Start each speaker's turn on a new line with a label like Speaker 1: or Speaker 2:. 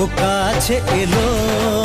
Speaker 1: ও কাছে এলো।